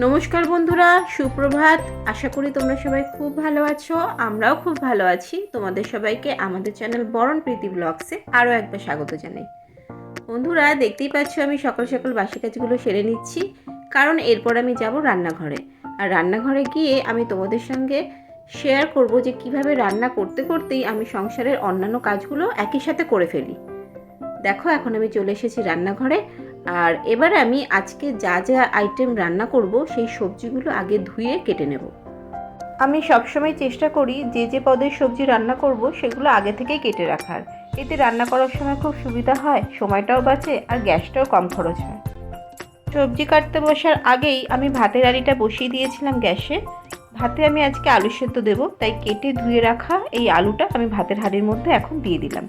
নমস্কার বন্ধুরা, সুপ্রভাত। আশা করি তোমরা সবাই খুব ভালো আছো, আমরাও খুব ভালো আছি। তোমাদের সবাইকে আমাদের চ্যানেল বরণ প্রীতি ব্লগসে আরও একবার স্বাগত জানাই। বন্ধুরা, দেখতেই পাচ্ছ আমি সকাল সকাল বাসি কাজগুলো সেরে নিচ্ছি, কারণ এরপর আমি যাব রান্নাঘরে। আর রান্নাঘরে গিয়ে আমি তোমাদের সঙ্গে শেয়ার করব যে কীভাবে রান্না করতে করতেই আমি সংসারের অন্যান্য কাজগুলো একই সাথে করে ফেলি। দেখো, এখন আমি চলে এসেছি রান্নাঘরে। আর এবার আমি আজকে যা যা আইটেম রান্না করব, সেই সবজিগুলো আগে ধুয়ে কেটে নেব। আমি সবসময় চেষ্টা করি যে যে পদের সবজি রান্না করব, সেগুলো আগে থেকেই কেটে রাখার। এতে রান্না করার সময় খুব সুবিধা হয়, সময়টাও বাঁচে আর গ্যাসটাও কম খরচ হয়। সবজি কাটতে বসার আগেই আমি ভাতের আড়িটা বসিয়ে দিয়েছিলাম গ্যাসে। ভাতে আমি আজকে আলু সেদ্ধ দেবো, তাই কেটে ধুয়ে রাখা এই আলুটা আমি ভাতের হাঁড়ির মধ্যে এখন দিয়ে দিলাম।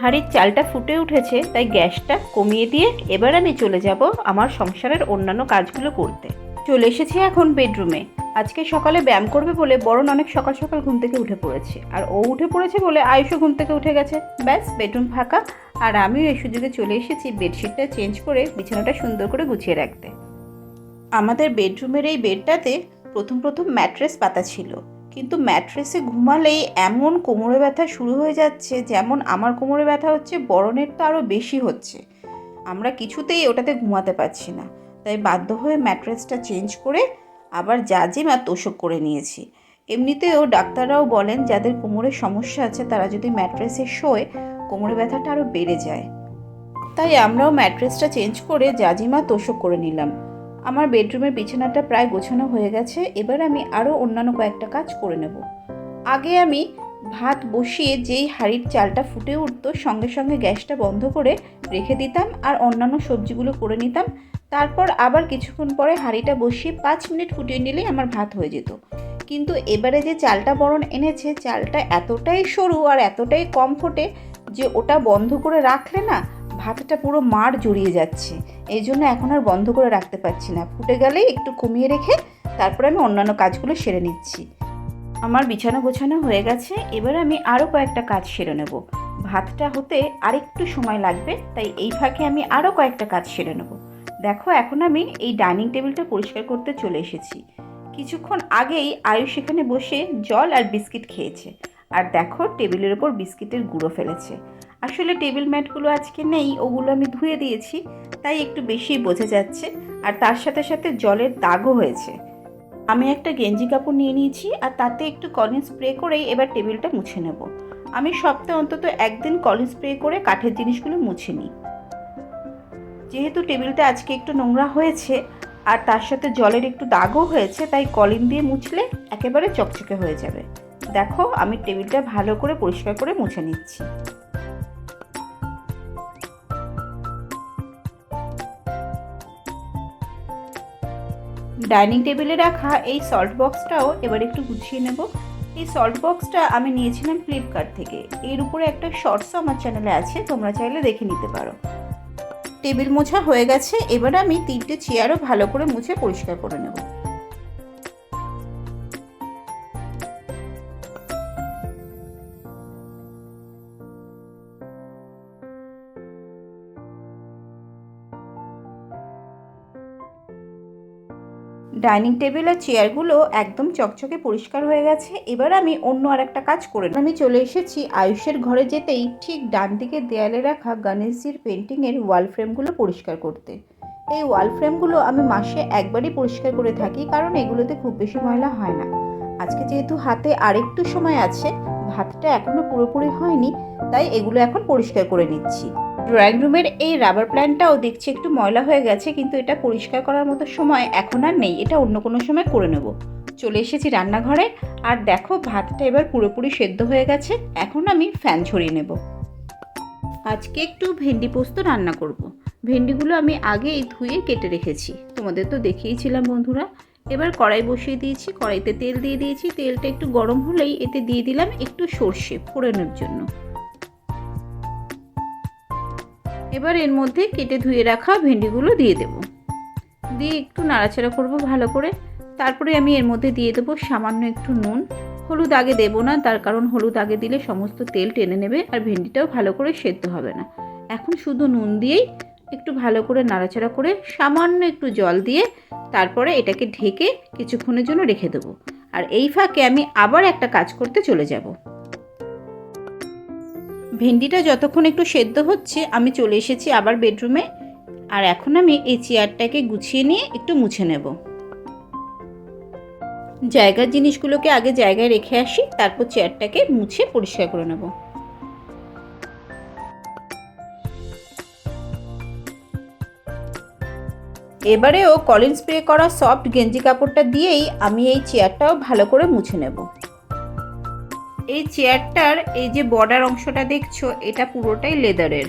হাঁড়ির চালটা ফুটে উঠেছে, তাই গ্যাসটা কমিয়ে দিয়ে এবার আমি চলে যাব আমার সংসারের অন্যান্য কাজগুলো করতে। চলে এসেছি এখন বেডরুমে। আজকে সকালে ব্যায়াম করবে বলে বরণ অনেক সকাল সকাল ঘুম থেকে উঠে পড়েছে। আর ও উঠে পড়েছে বলে আয়ুষও ঘুম থেকে উঠে গেছে। ব্যাস, বেডরুম ফাঁকা। আর আমিও এই সুযোগে চলে এসেছি বেডশিটটা চেঞ্জ করে বিছানাটা সুন্দর করে গুছিয়ে রাখতে। আমাদের বেডরুমের এই বেডটাতে প্রথম প্রথম ম্যাট্রেস পাতা ছিল। কিন্তু ম্যাট্রেসে ঘুমালেই এমন কোমরে ব্যথা শুরু হয়ে যাচ্ছে যেমন আমার কোমরে ব্যথা হচ্ছে, বরণের তো আরও বেশি হচ্ছে। আমরা কিছুতেই ওটাতে ঘুমাতে পারছি না। তাই বাধ্য হয়ে ম্যাট্রেসটা চেঞ্জ করে আবার জাজিম আর তোষক করে নিয়েছি। এমনিতেও ডাক্তাররাও বলেন, যাদের কোমরের সমস্যা আছে তারা যদি ম্যাট্রেসে শোয়, কোমরে ব্যথাটা আরও বেড়ে যায়। তাই আমরাও ম্যাট্রেসটা চেঞ্জ করে জাজিমা তোষক করে নিলাম। আমার বেডরুমের বিছানাটা প্রায় গোছানো হয়ে গেছে, এবার আমি আরও অন্যান্য কয়েকটা কাজ করে নেব। আগে আমি ভাত বসিয়ে যেই হাঁড়ির চালটা ফুটে উঠতো, সঙ্গে সঙ্গে গ্যাসটা বন্ধ করে রেখে দিতাম আর অন্যান্য সবজিগুলো করে নিতাম। তারপর আবার কিছুক্ষণ পরে হাঁড়িটা বসিয়ে পাঁচ মিনিট ফুটিয়ে নিলেই আমার ভাত হয়ে যেত। কিন্তু এবারে যে চালটা বরণ এনেছে, চালটা এতটাই সরু আর এতটাই কম ফোটে যে ওটা বন্ধ করে রাখলে না ভাতটা পুরো মার জড়িয়ে যাচ্ছে। এই জন্য এখন আর বন্ধ করে রাখতে পারছি না। ফুটে গেলেই একটু কমিয়ে রেখে তারপর আমি অন্যান্য কাজগুলো সেরে নিচ্ছি। আমার বিছানা গোছানো হয়ে গেছে। এবার আমি আরও কয়েকটা কাজ সেরে নেব। ভাতটা হতে আরেকটু সময় লাগবে, তাই এই ফাঁকে আমি আরও কয়েকটা কাজ সেরে নেব। দেখো, এখন আমি এই ডাইনিং টেবিলটা পরিষ্কার করতে চলে এসেছি। কিছুক্ষণ আগেই আয়ুষ এখানে বসে জল আর বিস্কিট খেয়েছে। আর দেখো, টেবিলের ওপর বিস্কিটের গুঁড়ো ফেলেছে। আসলে টেবিল ম্যাটগুলো আজকে নেই, ওগুলো আমি ধুয়ে দিয়েছি, তাই একটু বেশি বোঝা যাচ্ছে, আর তার সাথে সাথে জলের দাগও হয়েছে। আমি একটা গেঞ্জি কাপড় নিয়ে নিয়েছি, আর তাতে একটু কলিন স্প্রে করেই এবার টেবিলটা মুছে নেব। আমি সপ্তাহে অন্তত একদিন কলিন স্প্রে করে কাঠের জিনিসগুলো মুছে নিই। যেহেতু টেবিলটা আজকে একটু নোংরা হয়েছে, আর তার সাথে জলের একটু দাগও হয়েছে, তাই কলিন দিয়ে মুছলে একেবারে চকচকে হয়ে যাবে। দেখো, আমি টেবিলটা ভালো করে পরিষ্কার করে মুছে নিচ্ছি। ডাইনিং টেবিলে রাখা এই সল্ট বক্সটাও এবার একটু গুছিয়ে নেব। এই সল্ট বক্সটা আমি নিয়েছিলাম ফ্লিপকার্ট থেকে। এর উপরে একটা শর্টসও আমার চ্যানেলে আছে, তোমরা চাইলে দেখে নিতে পারো। টেবিল মোছা হয়ে গেছে, এবার আমি তিনটে চেয়ারও ভালো করে মুছে পরিষ্কার করে নেব। ডাইনিং টেবিল আর চেয়ারগুলো একদম চকচকে পরিষ্কার হয়ে গেছে। এবার আমি অন্য আর একটা কাজ করে। আমি চলে এসেছি আয়ুষের ঘরে যেতেই ঠিক ডান দিকে দেয়ালে রাখা গণেশজির পেন্টিংয়ের ওয়াল ফ্রেমগুলো পরিষ্কার করতে। এই ওয়াল ফ্রেমগুলো আমি মাসে একবারই পরিষ্কার করে থাকি কারণ এগুলোতে খুব বেশি ময়লা হয় না। আজকে যেহেতু হাতে আরেকটু সময় আছে, ভাতটা এখনও পুরোপুরি হয়নি, তাই এগুলো এখন পরিষ্কার করে নিচ্ছি। ড্রয়িং রুমের এই রাবার প্ল্যান্টটাও দেখছি একটু ময়লা হয়ে গেছে, কিন্তু এটা পরিষ্কার করার মতো সময় এখন আর নেই। এটা অন্য কোনো সময় করে নেব। চলে এসেছি রান্নাঘরে, আর দেখো ভাতটা এবার পুরোপুরি সেদ্ধ হয়ে গেছে। এখন আমি ফ্যান ছড়িয়ে নেব। আজকে একটু ভেন্ডি পোস্ত রান্না করব। ভেন্ডিগুলো আমি আগেই ধুয়ে কেটে রেখেছি। তোমাদের তো দেখিয়েছিলাম বন্ধুরা। এবার কড়াই বসিয়ে দিয়েছি, কড়াইতে তেল দিয়ে দিয়েছি। তেলটা একটু গরম হলেই এতে দিয়ে দিলাম একটু সর্ষে ফোড়নের জন্য। এবার এর মধ্যে কেটে ধুয়ে রাখা ভেন্ডিগুলো দিয়ে দেব। দিয়ে একটু নাড়াচাড়া করব ভালো করে। তারপরে আমি এর মধ্যে দিয়ে দেবো সামান্য একটু নুন। হলুদ আগে দেবো না, তার কারণ হলুদ আগে দিলে সমস্ত তেল টেনে নেবে আর ভেন্ডিটাও ভালো করে সেদ্ধ হবে না। এখন শুধু নুন দিয়েই একটু ভালো করে নাড়াচাড়া করে সামান্য একটু জল দিয়ে তারপরে এটাকে ঢেকে কিছুক্ষণের জন্য রেখে দেবো। আর এই ফাঁকে আমি আবার একটা কাজ করতে চলে যাব। ভেন্ডিটা যতক্ষণ একটু সেদ্ধ হচ্ছে, আমি চলে এসেছি আবার বেডরুমে। আর এখন আমি এই চেয়ারটাকে গুছিয়ে নিয়ে একটু মুছে নেব। জায়গার জিনিসগুলোকে আগে জায়গায় রেখে আসি, তারপর চেয়ারটাকে মুছে পরিষ্কার করে নেব। এবারেও কলিন স্প্রে করা সফট গেঞ্জি কাপড়টা দিয়েই আমি এই চেয়ারটাও ভালো করে মুছে নেব। এই চেয়ারটার এই যে বর্ডার অংশটা দেখছ, এটা পুরোটাই লেদারের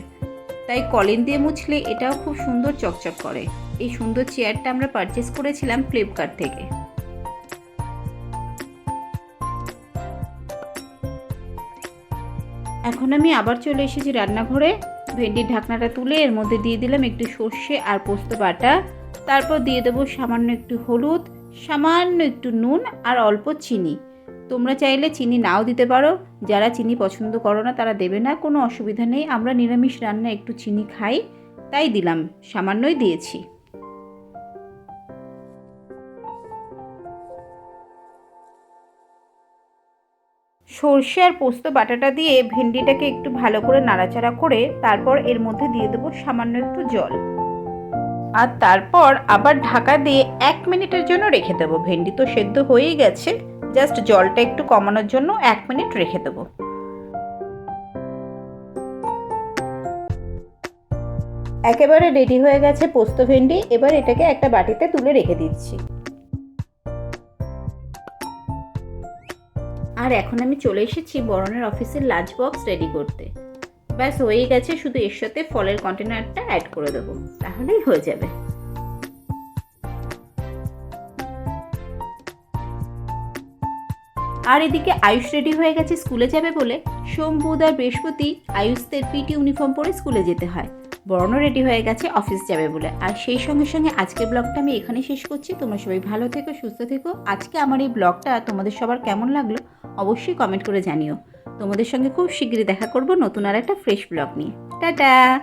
তাই কলিন দিয়ে মুছলে এটাও খুব সুন্দর চকচক করে। এই সুন্দর চেয়ারটা আমরা পারচেস করেছিলাম ফ্লিপকার্ট থেকে। এখন আমি আবার চলে এসেছি রান্নাঘরে। ভেন্ডির ঢাকনাটা তুলে এর মধ্যে দিয়ে দিলাম একটু সর্ষে আর পোস্ত বাটা। তারপর দিয়ে দেবো সামান্য একটু হলুদ, সামান্য একটু নুন আর অল্প চিনি। তোমরা চাইলে চিনি নাও দিতে পারো। যারা চিনি পছন্দ করো না, তারা দেবে না। কোনো অসুবিধা নেই। আমরা নিরামিষ রান্না একটু চিনি খাই। তাই দিলাম। সামান্যই দিয়েছি। সর্ষে আর পোস্ত বাটাটা দিয়ে ভেন্ডিটাকে একটু ভালো করে নাড়াচাড়া করে তারপর এর মধ্যে দিয়ে দেবো সামান্য একটু জল। আর তারপর আবার ঢাকা দিয়ে এক মিনিটের জন্য রেখে দেবো। ভেন্ডি তো সেদ্ধ হয়েই গেছে। জাস্ট জলটা একটু কমানোর জন্য এক মিনিট রেখে দেবো। একেবারে রেডি হয়ে গেছে পোস্ত ভেন্ডি, এবার এটাকে একটা বাটিতে তুলে রেখে দিচ্ছি। আর এখন আমি চলে এসেছি বরণের অফিসের লাঞ্চ বক্স রেডি করতে। ব্যাস হয়ে গেছে, শুধু এর সাথে ফলের কন্টেনারটা অ্যাড করে দেবো। তাহলেই হয়ে যাবে। আর এদিকে আয়ুষ রেডি হয়ে গেছে স্কুলে যাবে বলে। সোম, বুধ আর বৃহস্পতি আয়ুষদের পিটি ইউনিফর্ম পরে স্কুলে যেতে হয়। বরণও রেডি হয়ে গেছে, অফিস যাবে বলে। আর সেই সঙ্গে সঙ্গে আজকের ব্লগটা আমি এখানে শেষ করছি। তোমরা সবাই ভালো থেকো, সুস্থ থেকো। আজকে আমার এই ব্লগটা তোমাদের সবার কেমন লাগল অবশ্যই কমেন্ট করে জানিও। তোমাদের সঙ্গে খুব শীঘ্রই দেখা করব নতুন আর একটা ফ্রেশ ব্লগ নিয়ে। টাটা!